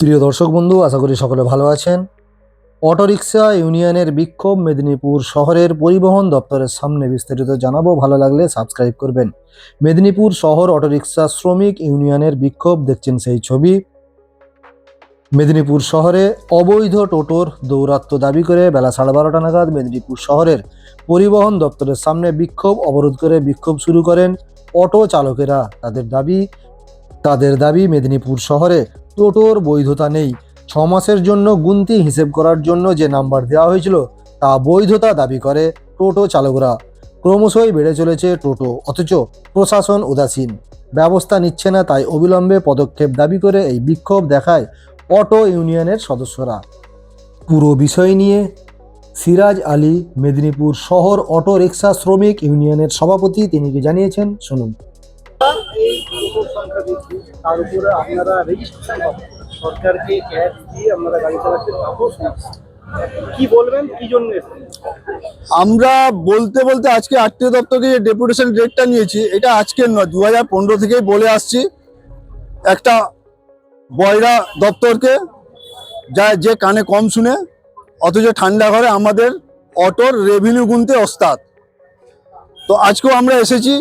প্রিয় দর্শক বন্ধু, আশা করি সকলে ভালো আছেন। অটোরিকশা ইউনিয়নের বিক্ষোভ মেদিনীপুর শহরের পরিবহন দপ্তরের সামনে বিস্তারিত জানাব। ভালো লাগলে সাবস্ক্রাইব করবেন। মেদিনীপুর শহর অটোরিকশা শ্রমিক ইউনিয়নের বিক্ষোভ, দেখছেন সেই ছবি। মেদিনীপুর শহরে অবৈধ টোটোর দৌরাত্ম্য দাবি করে বেলা সাড়ে বারোটা নাগাদ মেদিনীপুর শহরের পরিবহন দপ্তরের সামনে বিক্ষোভ অবরোধ করে বিক্ষোভ শুরু করেন অটো চালকেরা। তাদের দাবি তাদের দাবি মেদিনীপুর শহরে টোটোর বৈধতা নেই। ছ মাসের জন্য গুনতি হিসেব করার জন্য যে নাম্বার দেওয়া হয়েছিল, তা বৈধতা দাবি করে টোটো চালকরা। ক্রমশই বেড়ে চলেছে টোটো, অথচ প্রশাসন উদাসীন। ব্যবস্থা নিচ্ছে না, তাই অবিলম্বে পদক্ষেপ দাবি করে এই বিক্ষোভ দেখায় অটো ইউনিয়নের সদস্যরা। পুরো বিষয় নিয়ে সিরাজ আলী, মেদিনীপুর শহর অটো রিক্সা শ্রমিক ইউনিয়নের সভাপতি, তিনি জানিয়েছেন? শুনুন। সংখ্যা বৃদ্ধি তার উপরে আপনারা রেজিস্ট্রেশন পাবেন। সরকারকে ট্যাক্স দিয়ে আপনারা গাড়ি চালাচ্ছেন তারপর সমস্যা কি বলবেন? কি জন্য আমরা বলতে বলতে আজকে আত্মীয় দপ্তরকে যে ডেপুটেশন ডেটটা নিয়েছি, এটা আজকের নয় দু হাজার পনেরো থেকেই বলে আসছি। একটা বয়রা দপ্তরকে, যা যে কানে কম শুনে, অথচ ঠান্ডা ঘরে আমাদের অটোর রেভিনিউ গুনতে ওস্তাদ। তো আজকেও আমরা এসেছি,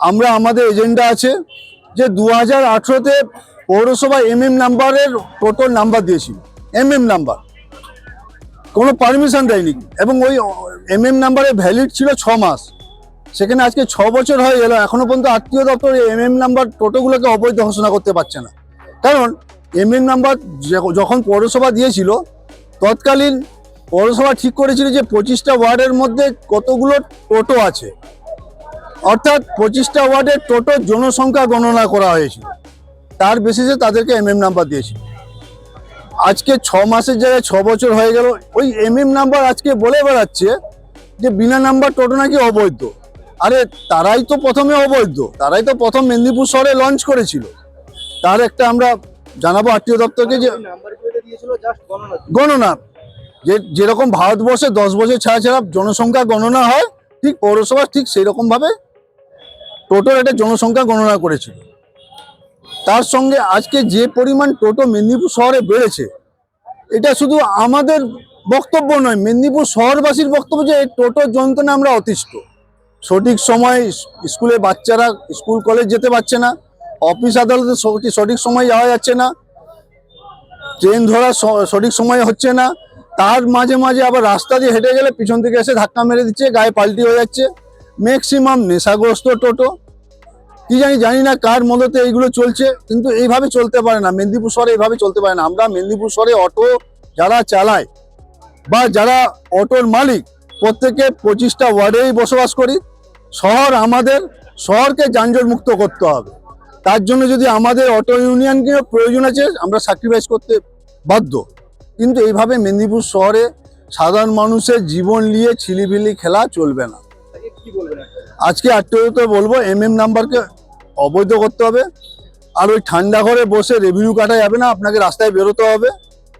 আমরা আমাদের এজেন্ডা আছে যে দু হাজার আঠেরোতে পৌরসভা এম এম নাম্বারের টোটোর নাম্বার দিয়েছিল। M M number. কোনো পারমিশন দেয়নি। এবং ওই এম এম নাম্বারে ভ্যালিড ছিল ছ মাস। সেখানে আজকে ছ বছর হয়ে গেল এখনও পর্যন্ত আত্মীয় দপ্তর এম এম নাম্বার টোটোগুলোকে অবৈধ ঘোষণা করতে পারছে না। কারণ এম এম নাম্বার যখন পৌরসভা দিয়েছিল, তৎকালীন পৌরসভা ঠিক করেছিল যে পঁচিশটা ওয়ার্ডের মধ্যে কতগুলো টোটো আছে। অর্থাৎ পঁচিশটা ওয়ার্ডের টোটো জনসংখ্যা গণনা করা হয়েছিল তার বেসিসে তাদেরকে এম এম নাম্বার দিয়েছিল আজকে ছ মাসের জায়গায় ছ বছর হয়ে গেল। ওই এম এম নাম্বার আজকে বলে বেড়াচ্ছে যে বিনা নাম্বার টোটো নাকি অবৈধ। আরে, তারাই তো প্রথমে অবৈধ। তারাই তো প্রথম মেদিনীপুর শহরে লঞ্চ করেছিল। তার একটা আমরা জানাব আত্মীয় দপ্তরকে যে গণনা। যে যেরকম ভারতবর্ষে দশ বছর ছাড়া ছাড়া জনসংখ্যা গণনা হয়, ঠিক পৌরসভা ঠিক সেই রকম টোটোর একটা জনসংখ্যা গণনা করেছিল তার সঙ্গে আজকে যে পরিমাণ টোটো মেদিনীপুর শহরে বেড়েছে, এটা শুধু আমাদের বক্তব্য নয়, মেদিনীপুর শহরবাসীর বক্তব্য যে এই টোটোর যন্ত্রণা আমরা অতিষ্ঠ। সঠিক সময় স্কুলে বাচ্চারা স্কুল, কলেজ যেতে পারছে না, অফিস আদালতে সঠিক সময় যাওয়া যাচ্ছে না, ট্রেন ধরা সঠিক সময় হচ্ছে না, তার মাঝে মাঝে আবার রাস্তা দিয়ে হেঁটে গেলে পিছন থেকে এসে ধাক্কা মেরে দিচ্ছে, গায়ে পাল্টি হয়ে যাচ্ছে। ম্যাক্সিমাম নেশাগ্রস্ত টোটো। কি জানি জানি না কার মদতে এইগুলো চলছে, কিন্তু এইভাবে চলতে পারে না। মেদিনীপুর শহরে এইভাবে চলতে পারে না। আমরা মেদিনীপুর শহরে অটো যারা চালায় বা যারা অটোর মালিক, প্রত্যেকে পঁচিশটা ওয়ার্ডেই বসবাস করি। শহর আমাদের, শহরকে যানজট মুক্ত করতে হবে। তার জন্য যদি আমাদের অটো ইউনিয়নকে প্রয়োজন আছে, আমরা স্যাক্রিফাইস করতে বাধ্য। কিন্তু এইভাবে মেদিনীপুর শহরে সাধারণ মানুষের জীবন নিয়ে ছিলিবিলি খেলা চলবে না। আজকে আত্মীয়ত বলব এম এম নাম্বারকে অবৈধ করতে হবে। আর ওই ঠান্ডা ঘরে বসে রেভিনিউ কাটা যাবে না আপনাকে রাস্তায় বেরোতে হবে।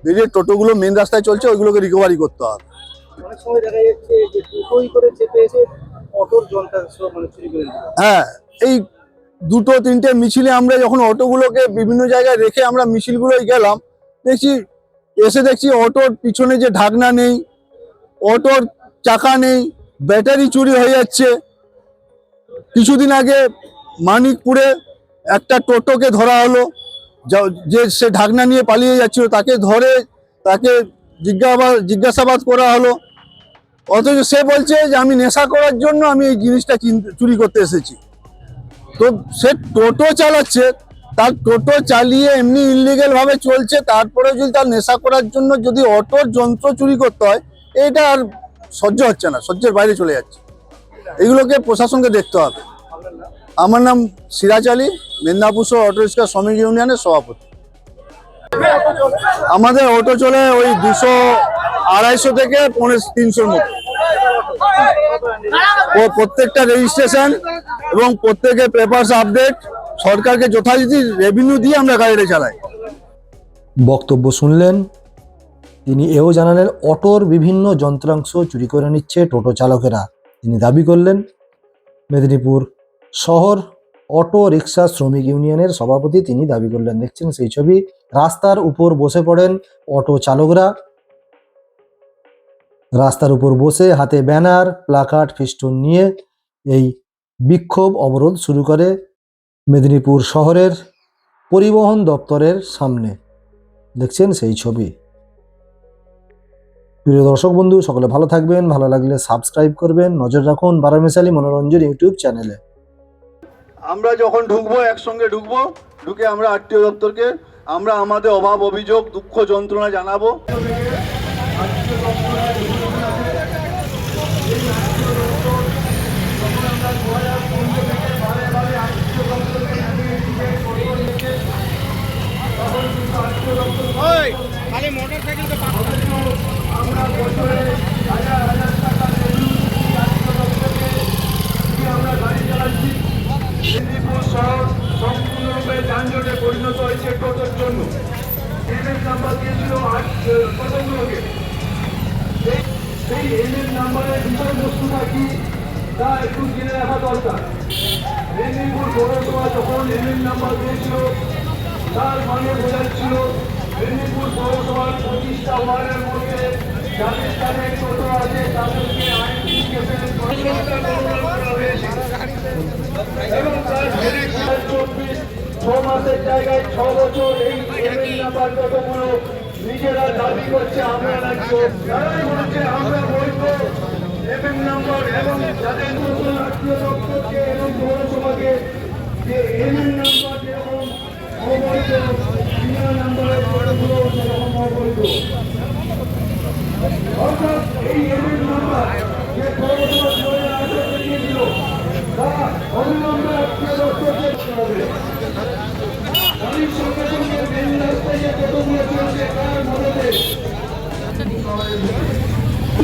বেরিয়ে টোটোগুলো মেন রাস্তায় চলছে ওইগুলোকে রিকভারি করতে হবে। অনেক সময় দেখা যাচ্ছে যে করে চেপে এসে অটোর যন্ত্র মানে চুরি করে হ্যাঁ এই দুটো তিনটে মিছিলে আমরা যখন অটোগুলোকে বিভিন্ন জায়গায় রেখে আমরা মিছিলগুলোই গেলাম দেখছি এসে দেখছি অটোর পিছনে যে ঢাকনা নেই অটোর চাকা নেই ব্যাটারি চুরি হয়ে যাচ্ছে। কিছুদিন আগে মানিকপুরে একটা টোটোকে ধরা হলো, যে সে ঢাকনা নিয়ে পালিয়ে যাচ্ছিল, তাকে ধরে তাকে জিজ্ঞাসাবাদ জিজ্ঞাসাবাদ করা হলো। অথচ সে বলছে যে, আমি নেশা করার জন্য আমি এই জিনিসটা চুরি করতে এসেছি। তো সে টোটো চালাচ্ছে, তার টোটো চালিয়ে এমনি ইলিগেল ভাবে চলছে, তারপরে যদি তার নেশা করার জন্য যদি অটোর যন্ত্র চুরি করতে হয়, এটা আর সহ্য হচ্ছে না, সহ্যের বাইরে চলে যাচ্ছে। এগুলোকে প্রশাসনকে দেখতে হবে। আমার নাম সিরাজ আলী, মেদিনীপুর অটো রিক্সা শ্রমিক ইউনিয়নের সভাপতি। আমাদের অটো চলে ওই দুশো আড়াইশো থেকে পৌনে তিনশোর মতো। ও প্রত্যেকটা রেজিস্ট্রেশন এবং প্রত্যেকের পেপারস আপডেট সরকারকে যথারীতি রেভিনিউ দিয়ে আমরা গাড়িটা চালাই। বক্তব্য শুনলেন, তিনি এও জানালেন, অটোর বিভিন্ন যন্ত্রাংশ চুরি করে নিচ্ছে টোটো চালকেরা। তিনি দাবি করলেন, মেদিনীপুর শহর অটো রিক্সা শ্রমিক ইউনিয়নের সভাপতি তিনি দাবি করলেন। দেখছেন সেই ছবি, রাস্তার উপর বসে পড়েন অটো চালকরা। রাস্তার উপর বসে হাতে ব্যানার, প্লাকার্ড, ফিস্টুন নিয়ে এই বিক্ষোভ অবরোধ শুরু করে মেদিনীপুর শহরের পরিবহন দপ্তরের সামনে। দেখছেন সেই ছবি। প্রিয় দর্শক বন্ধু, সকলে ভালো থাকবেন, ভালো লাগলে সাবস্ক্রাইব করবেন, নজর রাখুন বারামেশালি মনোরঞ্জন ইউটিউব চ্যানেলে আমরা যখন ঢুকবো, একসঙ্গে ঢুকবো, ঢুকে আমরা আত্মীয় দপ্তরকে, আমরা আমাদের অভাব, অভিযোগ, দুঃখ, যন্ত্রণা জানাব মেদিনীপুর শহর সম্পূর্ণরূপে যানজটে পরিণত হয়েছে টোটোর জন্য এমএল নাম্বার দিয়েছিল আট কতগুলোকে সেই- এমএল নাম্বারের বিষয়বস্তুটা কি তা একটু জেনে রাখা দরকার মেদিনীপুর পৌরসভা যখন নাম্বার দিয়েছিল তার মানে বোঝাচ্ছিল মেদিনীপুর পৌরসভার পঁচিশটা ওয়ার্ডের মধ্যে তাদের আছে তাদেরকে এবং তার চব্বিশ ছ মাসের জায়গায় ছ বছর এই নাম্বার কতগুলো নিজেরা দাবি করছে, আমরা রাখব। তারাই বলছে, আমরা বৈধ এমএল নাম্বার এবং যাদের নতুন আত্মীয় দপ্তরকে এবং পৌরসভাকে যে এমএল নাম্বার যেরকম অবৈধ বিনা নাম্বারের অর্থাৎ এই নাম্বার যে পৌরসভা দু হাজার আঠারোতে দিয়েছিল তা অবিলম্বে আত্মীয় দপ্তরকে দিতে হবে গাড়ির সঙ্গে সঙ্গে মেন রাস্তায় যে কতগুলো চলছে তার মদতে আমরা ভেবেছিলাম কিছু সংখ্যক টোটো চলে মেদিনীপুর শহরে হবে। কিন্তু আজকে যে শহরের দিকে মেদিনীপুর শহরের দিকে চলুন। এটা মেদিনীপুর শহরের একটা সমিতির দায়িত্ব সহকারে বলছে আমরা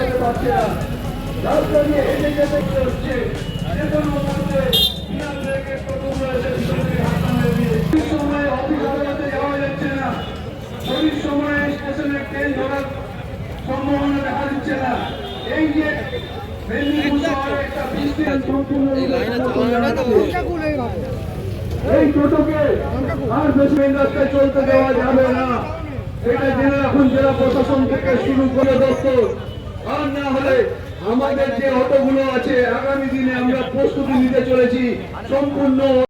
পৌঁছাতে পারছে না রাস্তা দিয়ে হেঁটে যেতে হচ্ছে যে কোনো মুহূর্তে সম্ভাবনা দেখা দিচ্ছে না। এই যে টোটোকে আর বেশি রাস্তায় চলতে দেওয়া যাবে না। এটা জেনে রাখুন জেলা প্রশাসন থেকে শুরু করে দপ্তর। আর না হলে আমাদের যে অটোগুলো আছে আগামী দিনে আমরা প্রস্তুতি নিতে চলেছি। সম্পূর্ণ